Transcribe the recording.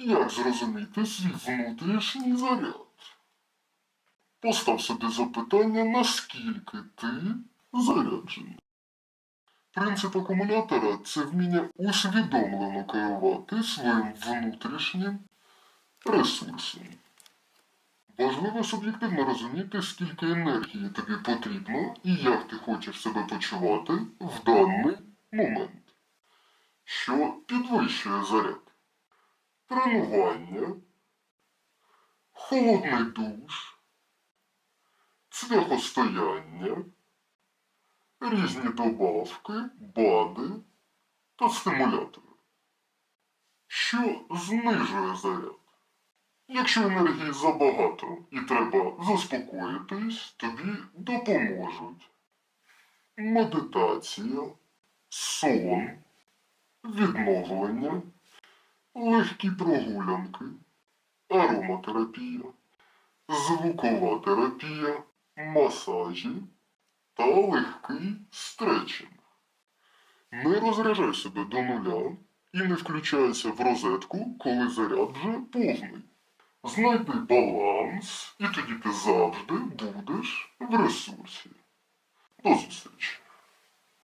Як зрозуміти свій внутрішній заряд? Постав собі запитання, наскільки ти заряджений. Принцип акумулятора це вміння усвідомлено керувати своїм внутрішнім ресурсом. Важливо суб'єктивно розуміти, скільки енергії тобі потрібно і як ти хочеш себе почувати в даний момент, що підвищує заряд. Тренування, холодний душ, цвяхостояння, різні добавки, БАДи та стимулятори, що знижує заряд. Якщо енергії забагато і треба заспокоїтись, тобі допоможуть. Медитація, сон, відновлення, легкі прогулянки, ароматерапія, звукова терапія, масажі та легкий стретчинг. Не розряджай себе до нуля і не включайся в розетку, коли заряд вже повний. Знайди баланс, і тоді ти завжди будеш в ресурсі. До зустрічі!